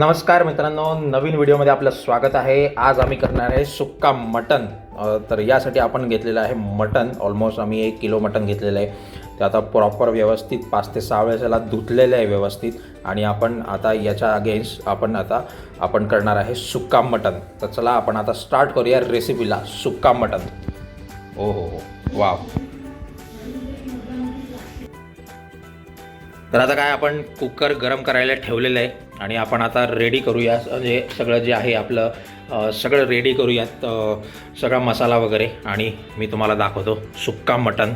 नमस्कार मित्रांनो नवीन व्हिडिओमध्ये आपलं स्वागत आहे. आज आम्ही करणार आहे सुक्का मटन तर यासाठी आपण घेतलेलं आहे मटन ऑलमोस्ट आम्ही एक किलो मटन घेतलेलं आहे. ते आता प्रॉपर व्यवस्थित पाच ते सहा वेळेस याला धुतलेलं आहे व्यवस्थित. आणि आपण आता याच्या अगेन्स्ट आपण आता आपण करणार आहे सुक्का मटन तर चला आपण आता स्टार्ट करूया रेसिपीला सुक्का मटन ओ हो हो. हो. वा तर आता काय आपण कुकर गरम करायला ठेवलेलं आहे. आणि आपण आता रेडी करूया. म्हणजे सगळं जे आहे आपलं सगळं रेडी करूयात. सगळा मसाला वगैरे. आणि मी तुम्हाला दाखवतो सुक्का मटन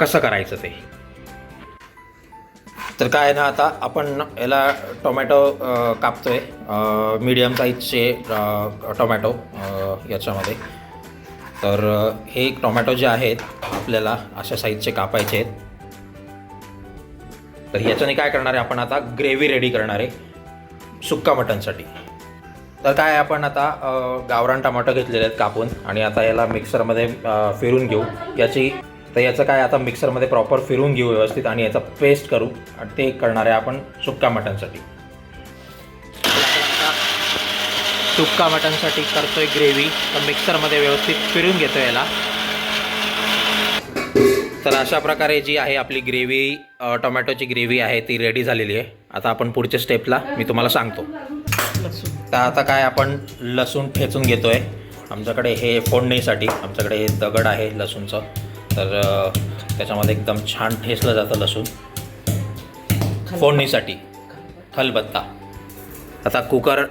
कसं करायचं ते. तर काय आहे ना आता आपण याला टोमॅटो कापतो आहे मीडियम साईजचे टोमॅटो याच्यामध्ये. तर हे टोमॅटो जे आहेत आपल्याला अशा साईजचे कापायचे आहेत. तर याच्याने काय करणार आहे आपण आता ग्रेव्ही रेडी करणार आहे. सुक्का मटनसाठी. तर काय आपण आता गावरान टमाटो घेतलेले आहेत कापून आणि आता याला मिक्सरमध्ये फिरून घेऊ. याची तर याचं काय आता मिक्सरमध्ये प्रॉपर फिरून घेऊ व्यवस्थित आणि याचा पेस्ट करू आणि ते करणार आहे आपण सुक्का मटनसाठी. सुक्का मटनसाठी करतोय ग्रेव्ही. तर मिक्सरमध्ये व्यवस्थित फिरून घेतो याला. तर अशा प्रकारे जी आहे आपली ग्रेव्ही टोमॅटोची ग्रेव्ही आहे ती रेडी झालेली आहे. आता आपण पुढच्या स्टेपला मी तुम्हाला सांगतो. तर आता काय आपण लसूण ठेचून घेतो आहे आमच्याकडे हे फोडणीसाठी आमच्याकडे हे दगड आहे लसूणचं. तर त्याच्यामध्ये एकदम छान ठेचलं जातं लसूण. फोडणीसाठी. खलबत्ता. आता कुकर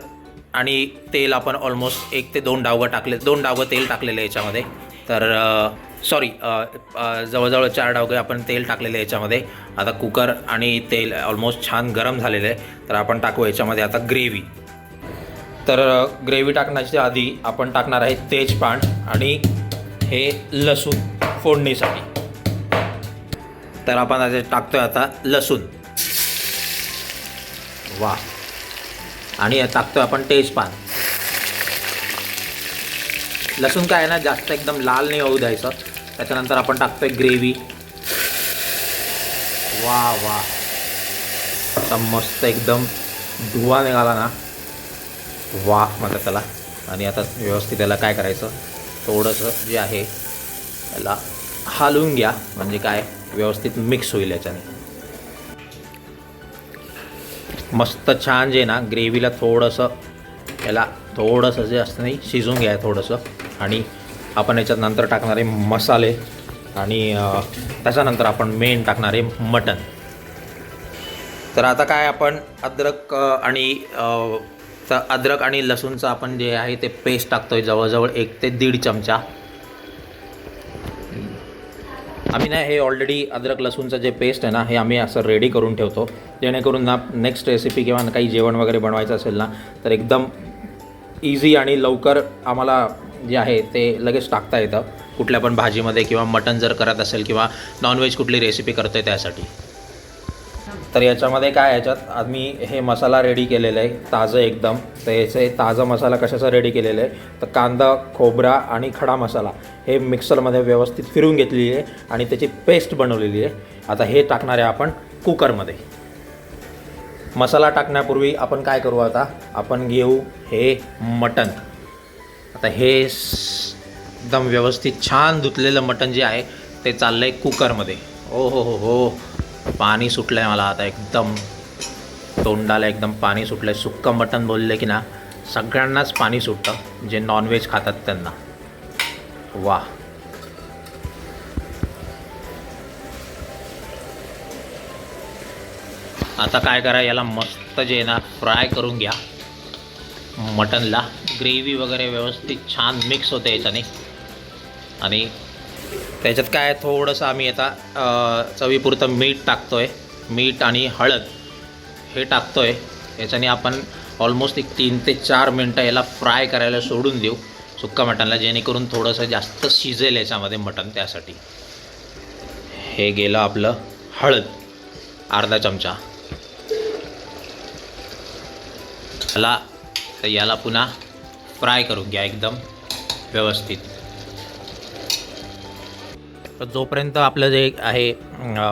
आणि तेल आपण ऑलमोस्ट एक ते दोन डावं टाकले दोन डावं तेल टाकलेलं आहे याच्यामध्ये. तर सॉरी जवळजवळ चार डावगे आपण तेल टाकलेलं आहे याच्यामध्ये. आता कुकर आणि तेल ऑलमोस्ट छान गरम झालेलं आहे. तर आपण टाकू याच्यामध्ये आता ग्रेव्ही तर ग्रेव्ही टाकण्याच्या आधी आपण टाकणार आहे तेजपान आणि हे लसूण फोडणीसाठी. तर आपण आता आहे आता लसूण. वा आणि टाकतो आहे आपण तेजपान. लसूण काय आहे ना जास्त एकदम लाल नाही होऊ द्यायचं. त्याच्यानंतर आपण टाकतोय ग्रेव्ही. वा वा. आता मस्त एकदम धुवा निघाला ना. वा म्हणतात त्याला. आणि आता व्यवस्थित त्याला काय करायचं? थोडंसं जे आहे त्याला हालवून घ्या. म्हणजे काय? व्यवस्थित मिक्स होईल याच्याने. मस्त छान जे ना ग्रेव्हीला थोडंसं याला थोडंसं जे असतं नाही शिजून घ्या थोडंसं. आणि आपण याच्यात नंतर टाकणारे मसाले आणि त्याच्यानंतर आपण मेन टाकणारे मटन तर आता काय आपण अद्रक आणि अद्रक आणि लसूणचं आपण जे आहे ते पेस्ट टाकतोय जवळजवळ एक ते दीड चमचा. आम्ही ना हे ऑलरेडी अद्रक लसूणचं जे पेस्ट आहे ना हे आम्ही असं रेडी करून ठेवतो. जेणेकरून ना नेक्स्ट रेसिपी किंवा काही जेवण वगैरे बनवायचं असेल ना तर एकदम इझी आणि लवकर आम्हाला जे आहे ते लगेच टाकता येतं. कुठल्या पण भाजीमध्ये किंवा मटन जर करत असेल किंवा नॉनव्हेज कुठली रेसिपी करतो आहे त्यासाठी. तर याच्यामध्ये काय याच्यात आम्ही हे मसाला रेडी केलेलं आहे ताजं एकदम. तर याचे ताजा मसाला कशाचा रेडी केलेलं आहे? तर कांदा खोबरा आणि खडा मसाला हे मिक्सरमध्ये व्यवस्थित फिरून घेतलेली आहे आणि त्याची पेस्ट बनवलेली आहे. आता हे टाकणार आहे आपण कुकरमध्ये मसाला टाकण्यापूर्वी आपण काय करू आता? आपण घेऊ हे मटन आता हे एकदम व्यवस्थित छान धुतलेलं मटन जे आहे ते चाललं आहे कुकरमध्ये. ओ हो हो हो. पाणी सुटलं आहे मला आता एकदम. तोंडाला एकदम पाणी सुटलं आहे सुक्कं मटन बोलले की ना सगळ्यांनाच पाणी सुटतं. जे नॉनव्हेज खातात त्यांना. वा. आता काय करा याला मस्त जे ना फ्राय करून घ्या. मटनला ग्रेव्ही वगैरे व्यवस्थित छान मिक्स होते याच्याने. आणि त्याच्यात काय थोडंसं आम्ही आता चवीपुरतं मीठ टाकतो आहे मीठ आणि हळद हे टाकतो आहे याच्याने आपण ऑलमोस्ट एक तीन ते चार मिनटं याला फ्राय करायला सोडून देऊ. सुक्का मटनला जेणेकरून थोडंसं जास्त शिजेल याच्यामध्ये मटन त्यासाठी. हे गेलं आपलं हळद अर्धा चमचा. याला तर याला पुन्हा फ्राय करून घ्या एकदम व्यवस्थित. तर जोपर्यंत आपलं जे आहे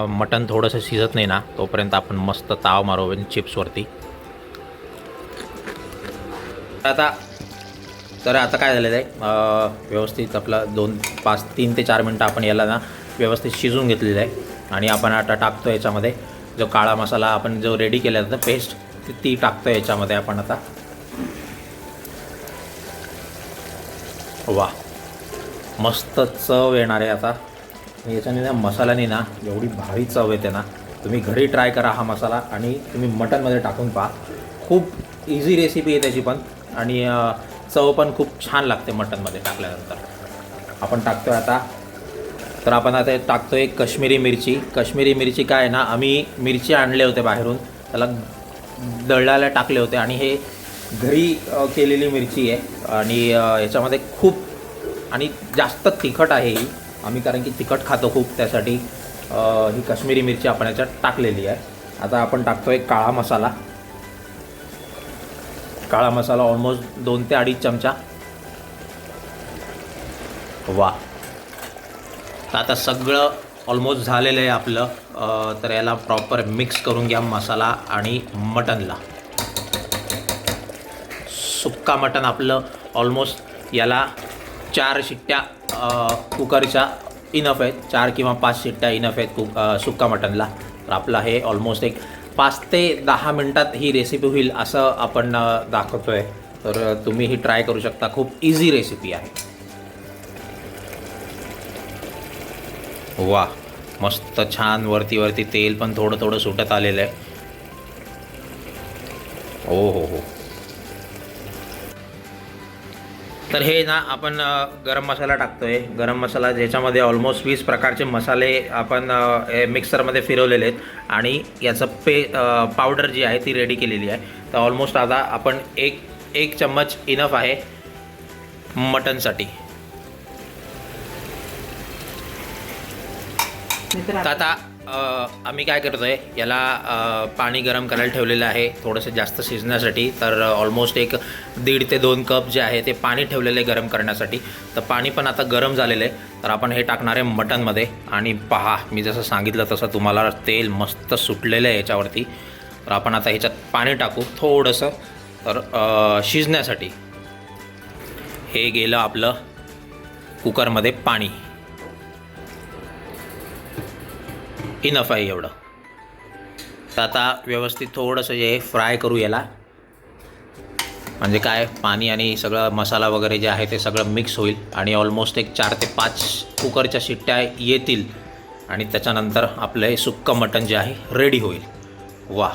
मटण थोडंसं शिजत नाही ना तोपर्यंत आपण मस्त ताव मारू चिप्सवरती आता तर आता काय झालेलं आहे व्यवस्थित आपला दोन पाच तीन ते चार मिनटं आपण याला ना व्यवस्थित शिजून घेतलेलं आहे. आणि आपण आता टाकतो याच्यामध्ये जो काळा मसाला आपण जो रेडी केला होता पेस्ट ती ती टाकतो याच्यामध्ये आपण आता. वा. मस्त चव येणार आहे आता. आणि याच्याने ना मसाल्याने ना एवढी भारी चव येते ना. तुम्ही घरी ट्राय करा हा मसाला आणि तुम्ही मटनमध्ये टाकून पहा. खूप इझी रेसिपी आहे त्याची पण. आणि चव पण खूप छान लागते मटनमध्ये टाकल्यानंतर. आपण टाकतोय आता. तर आपण आता टाकतो आहे कश्मीरी मिरची. कश्मीरी मिरची काय आहे ना आम्ही मिरची आणले होते बाहेरून. त्याला दळायला टाकले होते. आणि हे घरी केलेली मिरची आहे आणि याच्यामध्ये खूप आणि जास्त तिखट आहे ही. आम्ही कारण की तिखट खातो खूप त्यासाठी ही काश्मीरी मिरची आपण याच्यात टाकलेली आहे. आता आपण टाकतो एक काळा मसाला. काळा मसाला ऑलमोस्ट दोन ते अडीच चमचा. वा. तर आता सगळं ऑलमोस्ट झालेलं आहे आपलं. तर याला प्रॉपर मिक्स करून घ्या मसाला आणि मटनला. सुक्का मटन आपलं ऑलमोस्ट याला चार शिट्ट्या कुकरच्या इनफ आहेत. चार किंवा पाच शिट्ट्या इनफ आहेत कुक सुक्का मटनला तर आपलं हे ऑलमोस्ट एक पाच ते दहा मिनटात ही रेसिपी होईल असं आपण दाखवतो आहे तर तुम्ही ही ट्राय करू शकता. खूप इझी रेसिपी आहे. वा मस्त छान वरती वरती तेल पण थोडं थोडं सुटत आलेलं आहे. हो हो हो. तर हे ना आपण गरम मसाला टाकतोय. गरम मसाला ज्याच्यामध्ये ऑलमोस्ट वीस प्रकारचे मसाले आपण मिक्सरमध्ये फिरवलेले आहेत. आणि याचं पे पावडर जी आहे ती रेडी केलेली आहे. तर ऑलमोस्ट आता आपण एक एक चम्मच इनफ आहे मटनसाठी. तर आता आम्ही काय करतो आहे याला पाणी गरम करायला ठेवलेलं आहे थोडंसं जास्त शिजण्यासाठी. तर ऑलमोस्ट एक दीड ते दोन कप जे आहे ते पाणी ठेवलेलं आहे गरम करण्यासाठी. तर पाणी पण आता गरम झालेलं आहे. तर आपण हे टाकणार आहे मटनमध्ये. आणि पहा मी जसं सांगितलं तसं तुम्हाला तेल मस्त सुटलेलं आहे याच्यावरती. तर आपण आता ह्याच्यात पाणी टाकू थोडंसं. तर शिजण्यासाठी हे गेलं आपलं कुकरमध्ये पाणी. इनफ आहे एवढं. तर आता व्यवस्थित थोडंसं जे फ्राय करू याला. म्हणजे काय पाणी आणि सगळं मसाला वगैरे जे आहे ते सगळं मिक्स होईल आणि ऑलमोस्ट एक चार ते पाच कुकरच्या शिट्ट्या येतील आणि त्याच्यानंतर आपलं हे सुक्कं मटण जे आहे रेडी होईल. वा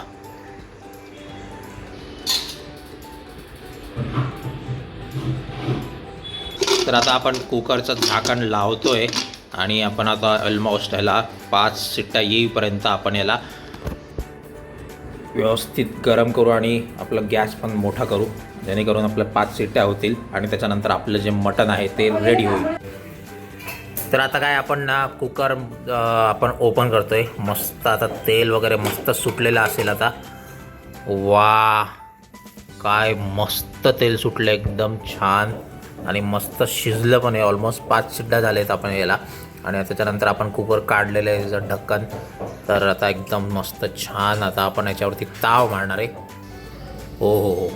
तर आता आपण कुकरचं झाकण लावतो आहे आणि आपण आता ऑलमोस्ट ह्याला पाच सिट्टा येईपर्यंत आपण याला व्यवस्थित गरम करू आणि आपलं गॅस पण मोठा करू. जेणेकरून आपल्या पाच सिट्ट्या होतील आणि त्याच्यानंतर आपलं जे मटण आहे ते रेडी होईल. तर आता काय आपण ना कुकर आपण ओपन करतोय. मस्त आता तेल वगैरे मस्त सुटलेलं असेल आता. वा काय मस्त तेल सुटलं एकदम छान. आणि मस्त शिजलं पण आहे ऑलमोस्ट पाच शिड्डा झालेत आपण याला. आणि त्याच्यानंतर आपण कुकर काढलेलं आहे त्याचं ढक्कन. तर आता एकदम मस्त छान आता आपण याच्यावरती ताव मारणार आहे. हो हो हो.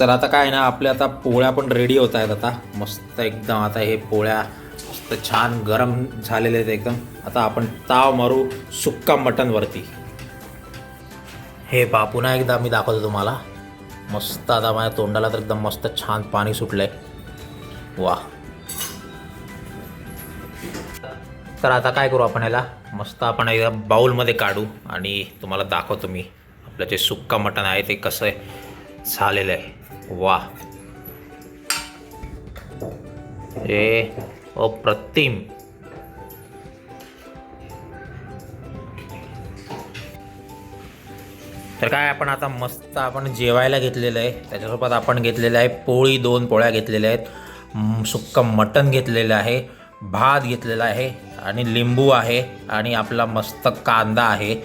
तर आता काय ना आपल्या आता पोळ्या पण रेडी होत आहेत आता. मस्त एकदम आता हे पोळ्या मस्त छान गरम झालेले आहेत एकदम. आता आपण ताव मारू सुक्का मटनवरती. हे पा पुन्हा एकदा मी दाखवतो तुम्हाला. मस्त आता माझ्या तोंडाला तर एकदम मस्त छान पाणी सुटलंय. वा तर आता काय करू आपण याला मस्त आपण एकदा बाऊलमध्ये काढू आणि तुम्हाला दाखवतो मी. आपलं जे सुक्का मटण आहे ते कसं आहे झालेलं आहे. वा हे अप्रतिम. तर काय आपण आता मस्त आपण जेवायला घेतलेलं आहे. त्याच्यासोबत आपण घेतलेलं आहे पोळी दोन पोळ्या घेतलेल्या आहेत. सुक्कं मटण घेतलेलं आहे. भात घेतलेला आहे. आणि लिंबू आहे. आणि आपला मस्त कांदा आहे.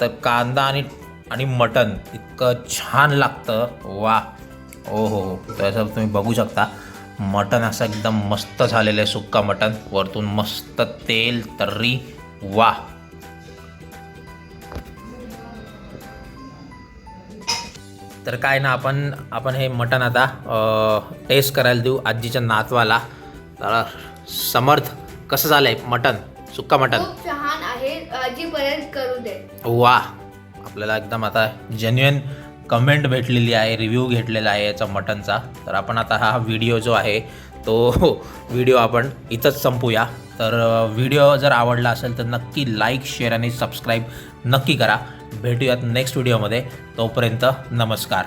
तर कांदा आणि आणि मटण इतकं छान लागतं. वा ओ हो हो. हो. त्याचं तुम्ही बघू शकता. मटण असं एकदम मस्त झालेलं आहे सुक्का मटण. वरतून मस्त तेल तर्री. वा तर काय ना आपण आपण हे मटण आता टेस्ट करायला देऊ आजीच्या नातवाला. तर समर्थ कसं झालंय मटण? सुक्का मटण? छान आहे. आजीपर्यंत करू दे. वा! आपल्याला एकदम आता जेन्युन कमेंट भेटलेली आहे रिव्ह्यू घेतलेला आहे याचा मटनचा तर आपण आता हा व्हिडिओ जो आहे तो व्हिडिओ आपण इथंच संपूया. तर व्हिडिओ जर आवडला असेल तर नक्की लाईक शेअर आणि सबस्क्राईब नक्की करा. भेटूयात नेक्स्ट व्हिडिओमध्ये तोपर्यंत नमस्कार.